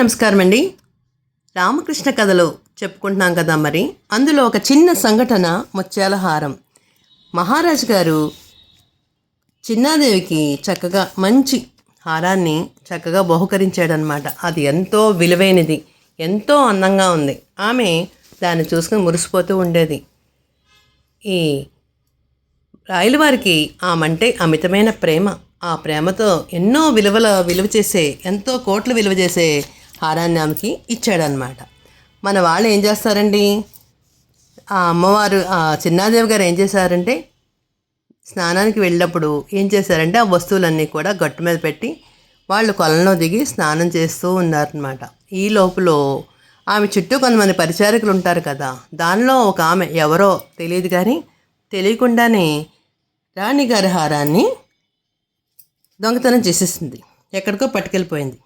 నమస్కారం అండి రామకృష్ణ కథలో చెప్పుకుంటున్నాం కదా మరి. అందులో ఒక చిన్న సంఘటన ముత్యాల హారం మహారాజు గారు చిన్నాదేవికి చక్కగా మంచి హారాన్ని చక్కగా బహుకరించాడనమాట అది ఎంతో విలువైనది ఎంతో అందంగా ఉంది. ఆమె దాన్ని చూసుకుని మురిసిపోతూ ఉండేది. ఈ రాయలవారికి ఆమంటే అమితమైన ప్రేమ. ఆ ప్రేమతో ఎన్నో విలువల విలువ చేసే ఎంతో కోట్లు విలువ చేసే హారాన్ని ఆమెకి ఇచ్చాడనమాట. మన వాళ్ళు ఏం చేస్తారండి? ఆ అమ్మవారు ఆ చిన్నాదేవి గారు ఏం చేశారంటే స్నానానికి వెళ్ళినప్పుడు ఏం చేశారంటే ఆ వస్తువులన్నీ కూడా గట్టు మీద పెట్టి వాళ్ళు కొలంలో దిగి స్నానం చేస్తూ ఉన్నారనమాట. ఈ లోపల ఆమె చుట్టూ కొంతమంది పరిచారకులు ఉంటారు కదా దానిలో ఒక ఆమె ఎవరో తెలియదు కానీ తెలియకుండానే రాణిగారి హారాన్ని దొంగతనం చేసేసింది. ఎక్కడికో పట్టుకెళ్ళిపోయింది.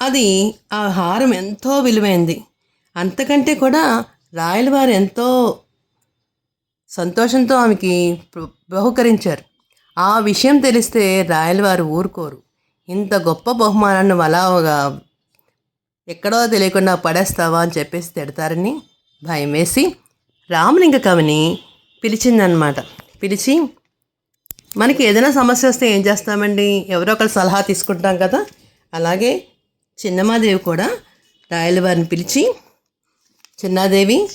అది ఆ హారం ఎంతో విలువైంది. అంతకంటే కూడా రాయలవారు ఎంతో సంతోషంతో ఆమెకి ప్ర- బహుకరించారు. ఆ విషయం తెలిస్తే రాయలవారు ఊరుకోరు. ఇంత గొప్ప బహుమానాన్ని వలావగా ఎక్కడో తెలియకుండా పడేస్తావా అని చెప్పేసి తిడతారని భయం వేసి రామలింగ కవిని పిలిచిందనమాట పిలిచి మనకి ఏదైనా సమస్య వస్తే ఏం చేస్తామండి? ఎవరో ఒకరు సలహా తీసుకుంటాం కదా అలాగే చిన్నమాదేవి కూడా రాయలవారిని పిలిచి చిన్నాదేవి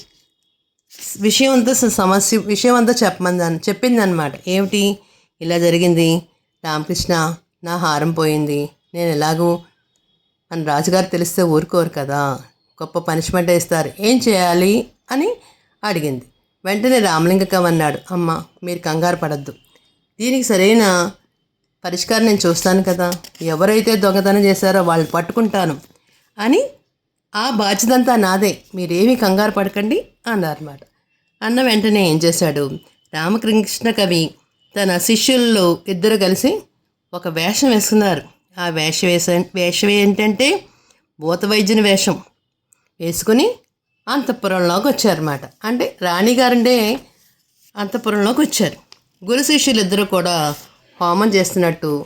విషయం అంతా సమస్య విషయం అంతా చెప్పమంది చెప్పింది అనమాట ఏమిటి? ఇలా జరిగింది. రామకృష్ణ నా హారం పోయింది. నేను ఎలాగూ అని రాజుగారు తెలిస్తే ఊరుకోరు కదా. గొప్ప పనిష్మెంట్ వేస్తారు ఏం చేయాలి? అని అడిగింది. వెంటనే రామలింగకం అన్నాడు అమ్మ మీరు కంగారు పడద్దు. దీనికి సరైన పరిష్కారం నేను చూస్తాను కదా. ఎవరైతే దొంగతనం చేశారో వాళ్ళని పట్టుకుంటాను. అని ఆ బాధ్యత అంతా నాదే. మీరేమీ కంగారు పడకండి అన్నారన్నమాట. అన్న వెంటనే ఏం చేశాడు? రామకృష్ణ కవి తన శిష్యుల్లో ఇద్దరు కలిసి ఒక వేషం వేసుకున్నారు. ఆ వేష వేష వేషం ఏంటంటే భూత వైద్యుని వేషం వేసుకుని అంతఃపురంలోకి వచ్చారన్నమాట. అంటే రాణిగారండే అంతఃపురంలోకి వచ్చారు. గురు శిష్యులు ఇద్దరు కూడా హోమం చేస్తున్నట్టు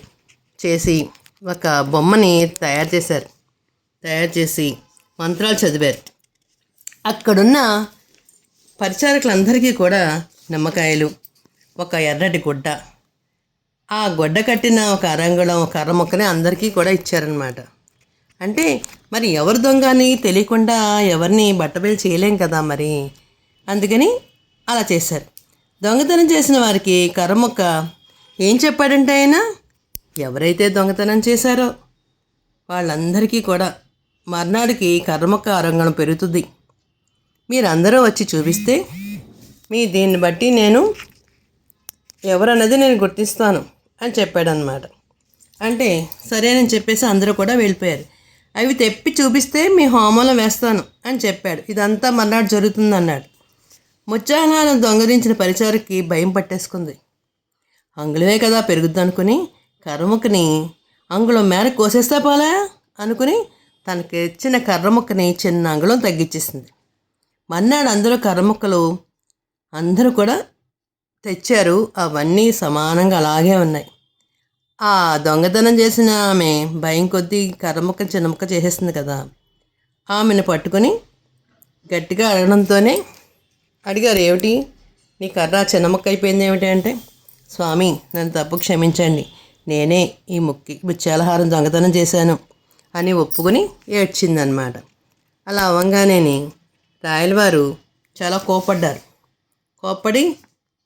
చేసి ఒక బొమ్మని తయారు చేశారు. తయారు చేసి మంత్రాలు చదివారు. అక్కడున్న పరిచారకులందరికీ కూడా నిమ్మకాయలు ఒక ఎర్రటి గుడ్డ ఆ గుడ్డ కట్టిన ఒక అరంగుళం ఒక కర్ర మొక్కని అందరికీ కూడా ఇచ్చారనమాట అంటే మరి ఎవరు దొంగ అని తెలియకుండా ఎవరిని బట్టబేలు చేయలేం కదా మరి? అందుకని అలా చేశారు. దొంగతనం చేసిన వారికి కర్ర మొక్క ఏం చెప్పాడంటే ఆయన? ఎవరైతే దొంగతనం చేశారో వాళ్ళందరికీ కూడా మర్నాడికి కర్మక అరంగణం పెరుగుతుంది. మీరందరూ వచ్చి చూపిస్తే మీ దీన్ని బట్టి నేను ఎవరన్నది నేను గుర్తిస్తాను అని చెప్పాడనమాట అంటే సరే అని చెప్పేసి అందరూ కూడా వెళ్ళిపోయారు. అవి తెప్పి చూపిస్తే మీ హోమంలో వేస్తాను అని చెప్పాడు. ఇదంతా మర్నాడు జరుగుతుంది అన్నాడు ముత్యాలను దొంగలించిన పరిచారికి భయం పట్టేసుకుంది. అంగుళమే కదా పెరుగుద్ది అనుకుని కర్రముక్కని అంగుళం మేర కోసేస్తా పోలే? అనుకుని తనకి ఇచ్చిన కర్రముక్కని చిన్న అంగుళం తగ్గించేసింది మన్నాడు అందరూ కర్రముక్కలు అందరూ కూడా తెచ్చారు. అవన్నీ సమానంగా అలాగే ఉన్నాయి. ఆ దొంగతనం చేసిన ఆమె భయం కొద్దీ కర్రముక్క చిన్న ముక్క కదా. ఆమెను పట్టుకొని గట్టిగా అడగడంతోనే అడిగారు ఏమిటి? నీ కర్ర చిన్న ముక్క అయిపోయింది ఏమిటి? అంటే స్వామి నన్ను తప్పు క్షమించండి. నేనే ఈ ముక్కి ముత్యాలహారం దొంగతనం చేశాను అని ఒప్పుకొని ఏడ్చిందనమాట అలా అవ్వంగానే రాయలవారు చాలా కోపడ్డారు కోప్పడి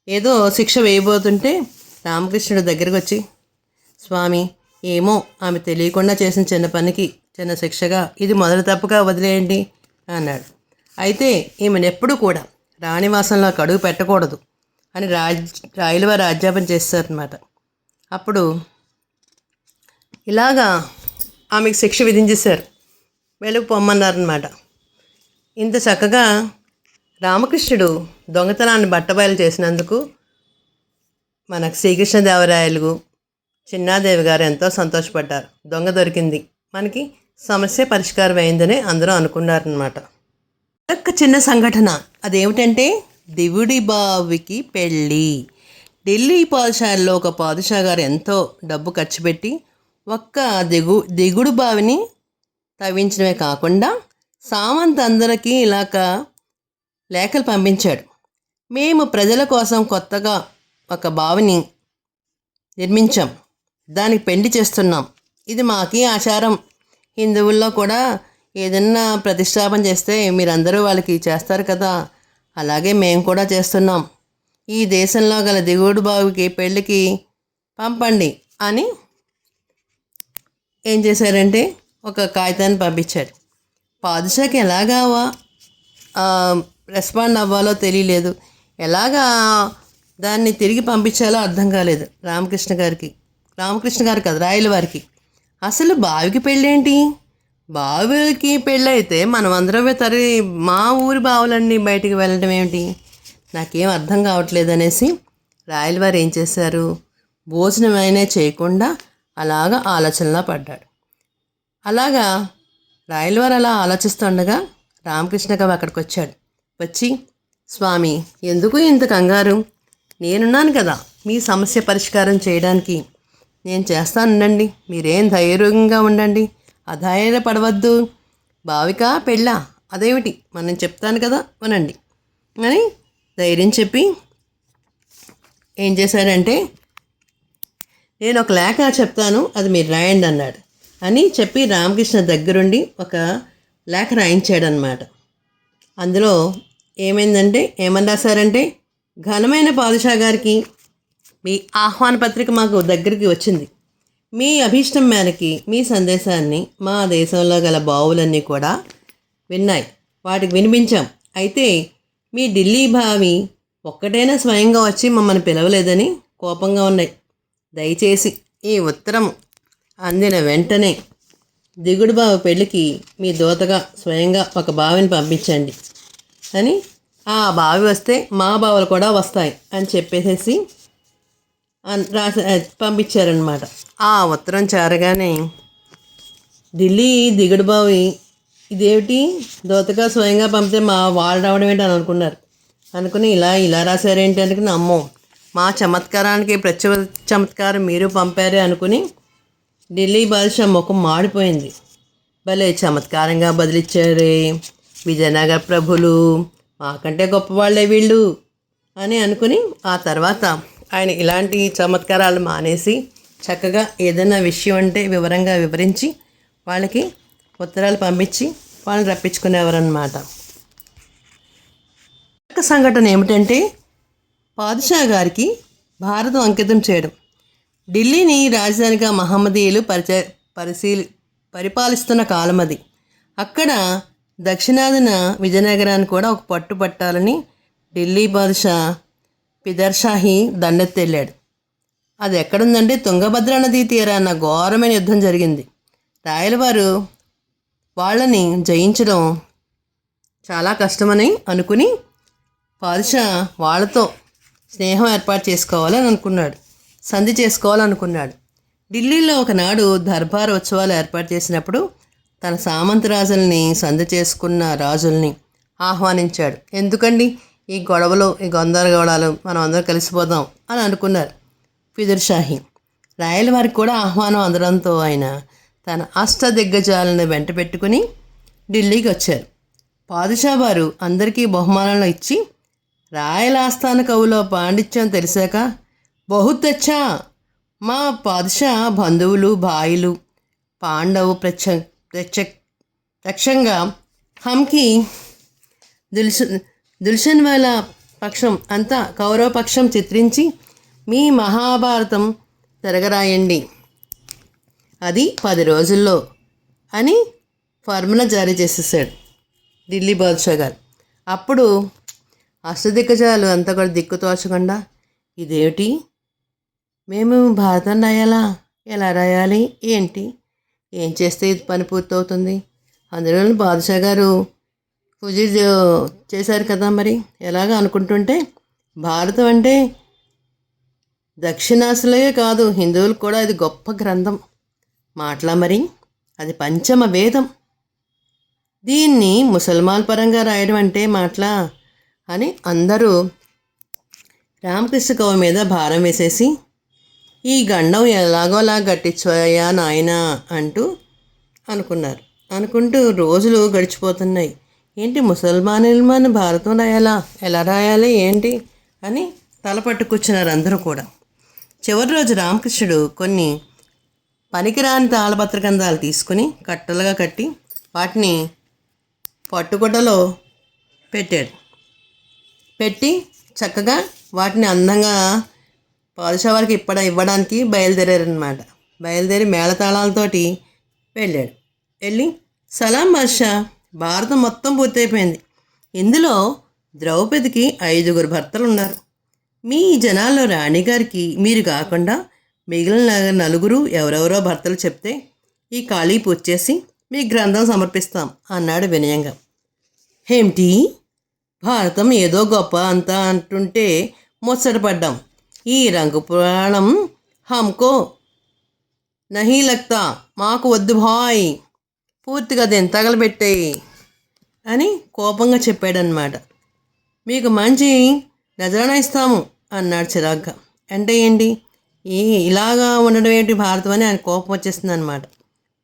ఏదో శిక్ష వేయబోతుంటే రామకృష్ణుడి దగ్గరికి వచ్చి స్వామి ఏమో ఆమె తెలియకుండా చేసిన చిన్న పనికి చిన్న శిక్షగా ఇది మొదటి తప్పుగా వదిలేయండి అన్నాడు. అయితే ఈమెను కూడా రాణివాసంలో కడుగు పెట్టకూడదు. అని రాజ్ రాయలవారు ఆజ్ఞాపన చేస్తారనమాట అప్పుడు ఇలాగా ఆమెకు శిక్ష విధించేశారు. వెలుగు పొమ్మన్నారనమాట ఇంత చక్కగా రామకృష్ణుడు దొంగతనాన్ని బట్టబయలు చేసినందుకు మనకు శ్రీకృష్ణదేవరాయలు చిన్నాదేవి గారు ఎంతో సంతోషపడ్డారు. దొంగ దొరికింది. మనకి సమస్య పరిష్కారం అయిందని అందరూ అనుకున్నారనమాట ఒక చిన్న సంఘటన. అదేమిటంటే దివుడి బావికి పెళ్ళి. ఢిల్లీ పాదశాలలో ఒక పాదుషా గారు ఎంతో డబ్బు ఖర్చు పెట్టి ఒక్క దిగు దిగుడు బావిని తవ్వించడమే కాకుండా సామంత్ అందరికీ ఇలాక లేఖలు పంపించాడు. మేము ప్రజల కోసం కొత్తగా ఒక బావిని నిర్మించాం. దానికి పెళ్ళి చేస్తున్నాం. ఇది మాకి ఆచారం. హిందువుల్లో కూడా ఏదన్నా ప్రతిష్టాపన చేస్తే మీరందరూ వాళ్ళకి చేస్తారు కదా. అలాగే మేము కూడా చేస్తున్నాం. ఈ దేశంలో గల దిగుడు బావికి పెళ్ళికి పంపండి అని ఏం చేశారంటే ఒక కాగితాన్ని పంపించాడు పాదుషాకి ఎలాగా రెస్పాండ్ అవ్వాలో తెలియలేదు. ఎలాగా దాన్ని తిరిగి పంపించాలో అర్థం కాలేదు రామకృష్ణ గారికి. రామకృష్ణ గారు కదా రాయల వారికి అసలు బావికి పెళ్ళేంటి? బావికి పెళ్ళైతే మనం అందరం తరి మా ఊరి బావులన్నీ బయటికి వెళ్ళడం ఏమిటి? నాకేం అర్థం కావట్లేదు అనేసి రాయలవారు ఏం చేశారు? భోజనం అయినా చేయకుండా అలాగా ఆలోచనలో పడ్డాడు. అలాగా రాయలవారు అలా ఆలోచిస్తుండగా రామకృష్ణ గారు అక్కడికి వచ్చాడు వచ్చి స్వామి ఎందుకు ఇంత కంగారు? నేనున్నాను కదా మీ సమస్య పరిష్కారం చేయడానికి. నేను చేస్తానుండండి మీరేం ధైర్యంగా ఉండండి. అధైర్యపడవద్దు భావిక పెళ్ళా అదేమిటి? మనం చెప్తాను కదా అనండి. అని ధైర్యం చెప్పి ఏం చేశారంటే నేను ఒక లేఖ చెప్తాను అది మీరు రాయండి అన్నాడు. అని చెప్పి రామకృష్ణ దగ్గరుండి ఒక లేఖ రాయించాడనమాట అందులో ఏమైందంటే ఏమని రాశారంటే ఘనమైన పాదుషా గారికి మీ ఆహ్వాన పత్రిక మాకు దగ్గరికి వచ్చింది. మీ అభిష్టం మేరకి మీ సందేశాన్ని మా దేశంలో గల బావులన్నీ కూడా విన్నాయి. వాటికి వినిపించాం. అయితే మీ ఢిల్లీ భావి ఒక్కటైనా స్వయంగా వచ్చి మమ్మల్ని పిలవలేదని కోపంగా ఉన్నాయి. దయచేసి ఈ ఉత్తరం అందిన వెంటనే దిగుడు బావి పెళ్ళికి మీ దూతగా స్వయంగా ఒక బావిని పంపించండి అని ఆ బావి వస్తే మా బావులు కూడా వస్తాయి అని చెప్పేసేసి రాసి పంపించారనమాట ఆ ఉత్తరం చేరగానే ఢిల్లీ దిగుడు బావి. ఇదేమిటి? దోతగా స్వయంగా పంపితే మా వాళ్ళు రావడం ఏంటి అని అనుకున్నారు. అనుకుని ఇలా ఇలా రాశారేంటి అనుకుని అమ్మో మా చమత్కారానికి ప్రత్య చమత్కారం మీరు పంపారే అనుకుని ఢిల్లీ బాదుషా ముఖం మాడిపోయింది. భలే చమత్కారంగా బదిలిచ్చారే. విజయనగర ప్రభులు మాకంటే గొప్పవాళ్ళే వీళ్ళు అని అనుకుని ఆ తర్వాత ఆయన ఇలాంటి చమత్కారాలు మానేసి చక్కగా ఏదైనా విషయం అంటే వివరంగా వివరించి వాళ్ళకి ఉత్తరాలు పంపించి వాళ్ళని రప్పించుకునేవారనమాట ఒక సంఘటన ఏమిటంటే పాదుషా గారికి భారతం అంకితం చేయడం. ఢిల్లీని రాజధానిగా మహమ్మదీయులు పరిచ పరిశీలి పరిపాలిస్తున్న కాలం అది. అక్కడ దక్షిణాదిన విజయనగరాన్ని కూడా ఒక పట్టు పట్టాలని ఢిల్లీ బాదుషా పిదర్షాహి దండెత్తెళ్ళాడు. అది ఎక్కడుందంటే తుంగభద్ర నదీ తీరాన ఘోరమైన యుద్ధం జరిగింది. రాయలవారు వాళ్ళని జయించడం చాలా కష్టమని అనుకుని పాదుషా వాళ్ళతో స్నేహం ఏర్పాటు చేసుకోవాలని అనుకున్నాడు. సంధి చేసుకోవాలనుకున్నాడు. ఢిల్లీలో ఒకనాడు దర్బార్ ఉత్సవాలు ఏర్పాటు చేసినప్పుడు తన సామంత రాజుల్ని సంధి చేసుకున్న రాజుల్ని ఆహ్వానించాడు. ఎందుకండి? ఈ గొడవలు ఈ గందరగోళాలు మనం అందరం కలిసిపోదాం అని అనుకున్నారు ఫిదుర్ షాహీ. రాయల వారికి కూడా ఆహ్వానం అందడంతో ఆయన తన అష్ట దిగ్గజాలను వెంట పెట్టుకుని ఢిల్లీకి వచ్చారు. పాదుషా వారు అందరికీ బహుమానాలు ఇచ్చి రాయల ఆస్థాన కవులో పాండిత్యం తెలిసాక బహుతచ్చా మా పాదుషా బంధువులు భాయిలు పాండవు ప్రత్య ప్రత్య ప్రత్యక్షంగా హంకి దిల్సు దుల్షన్ వాళ్ళ పక్షం అంతా కౌరవ పక్షం చిత్రించి మీ మహాభారతం తిరగరాయండి. అది పది రోజుల్లో అని ఫార్ములా జారీ చేసేసాడు ఢిల్లీ బాద్షా గారు. అప్పుడు అష్టదిగ్గజాలు అంతా కూడా దిక్కు తోచకుండా ఇదేమిటి? మేము భారతం రాయాలా? ఎలా రాయాలి? ఏంటి? ఏం చేస్తే ఇది పని పూర్తవుతుంది? అందులో బాదుషా గారు పూజ చేశారు కదా మరి? ఎలాగ అనుకుంటుంటే భారతం అంటే దక్షిణాసులే కాదు హిందువులకు కూడా ఇది గొప్ప గ్రంథం. మాటలా మరి? అది పంచమ వేదం. దీన్ని ముసల్మాన్ పరంగా రాయడం అంటే మాటలా? అని అందరూ రామకృష్ణ కవి మీద భారం వేసేసి ఈ గండం ఎలాగోలా గట్టించోయా నాయనా అంటూ అనుకున్నారు. అనుకుంటూ రోజులు గడిచిపోతున్నాయి. ఏంటి ముసల్మాన్ భారతం రాయాలా? ఎలా రాయాలి? ఏంటి? అని తల అందరూ కూడా. చివరి రోజు రామకృష్ణుడు కొన్ని పనికిరాని తాళపత్ర గంధాలు తీసుకుని కట్టలుగా కట్టి వాటిని పట్టుగుడ్డలో పెట్టాడు. పెట్టి చక్కగా వాటిని అందంగా పాదుషా వారికి ఇప్పడ ఇవ్వడానికి బయలుదేరారనమాట బయలుదేరి మేళతాళాలతోటి వెళ్ళాడు. వెళ్ళి సలాం బాషా భారతం మొత్తం పూర్తయిపోయింది. ఇందులో ద్రౌపదికి ఐదుగురు భర్తలు ఉన్నారు మీ జనాల్లో రాణిగారికి మీరు కాకుండా మిగిలిన నలుగురు ఎవరెవరో భర్తలు చెప్తే ఈ ఖాళీ పూర్తి చేసి మీ గ్రంథం సమర్పిస్తాం అన్నాడు వినయంగా. ఏమిటి భారతం ఏదో గొప్ప అంత అంటుంటే ముచ్చటపడ్డాం ఈ రంగు పురాణం హమ్కో నహీ లక్తా మాకు వద్దు భాయ్ పూర్తిగా దీన్ని తగలబెట్టాయి అని కోపంగా చెప్పాడనమాట మీకు మంచి నజరాన ఇస్తాము అన్నాడు చిరాగ్గా. అంటే ఏంటి? ఈ ఇలాగా ఉండడం ఏంటి భారతం? అని ఆయన కోపం వచ్చేస్తుంది అనమాట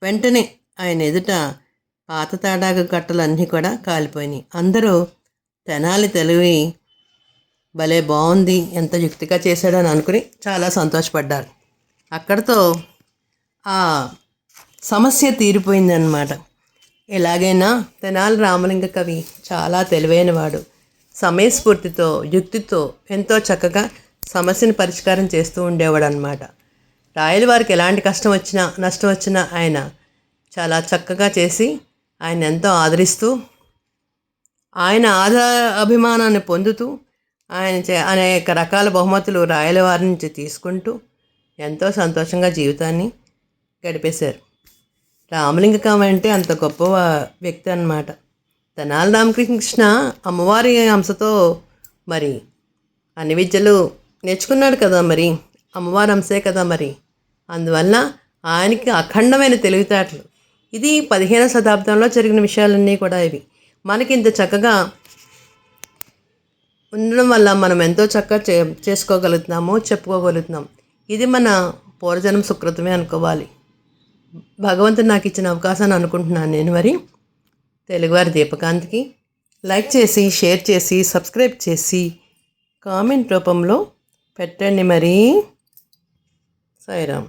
వెంటనే ఆయన ఎదుట పాత తాడాకు కట్టలన్నీ కూడా కాలిపోయినాయి. అందరూ తెనాలి తెలివి భలే బాగుంది ఎంత యుక్తిగా చేశాడని అనుకుని చాలా సంతోషపడ్డారు. అక్కడితో ఆ సమస్య తీరిపోయిందనమాట ఎలాగైనా తెనాలి రామలింగ కవి చాలా తెలివైనవాడు. సమయస్ఫూర్తితో యుక్తితో ఎంతో చక్కగా సమస్యను పరిష్కారం చేస్తూ ఉండేవాడు అనమాట రాయల వారికి ఎలాంటి కష్టం వచ్చినా నష్టం వచ్చినా ఆయన చాలా చక్కగా చేసి ఆయన ఎంతో ఆదరిస్తూ ఆయన ఆదా అభిమానాన్ని పొందుతూ ఆయన చే అనేక రకాల బహుమతులు రాయల వారి నుంచి తీసుకుంటూ ఎంతో సంతోషంగా జీవితాన్ని గడిపేశారు. రామలింగకం అంటే అంత గొప్ప వ్యక్తి అన్నమాట. తెనాలి రామకృష్ణ అమ్మవారి అంశతో మరి అన్ని విద్యలు నేర్చుకున్నాడు కదా మరి. అమ్మవారి అంశే కదా మరి. అందువల్ల ఆయనకి అఖండమైన తెలివితేటలు. ఇది పదిహేనవ శతాబ్దంలో జరిగిన విషయాలన్నీ కూడా ఇవి. మనకి ఇంత చక్కగా ఉండడం వల్ల మనం ఎంతో చక్కగా చే చేసుకోగలుగుతున్నాము చెప్పుకోగలుగుతున్నాం. ఇది మన పూర్వజన్మ సుకృతమే అనుకోవాలి. భగవంతుడు నాకు ఇచ్చిన అవకాశాన్ని అనుకుంటున్నాను నేను మరి. తెలుగువారి దీపకాంత్కి లైక్ చేసి షేర్ చేసి సబ్స్క్రైబ్ చేసి కామెంట్ రూపంలో పెట్టండి మరి. సాయిరామ్.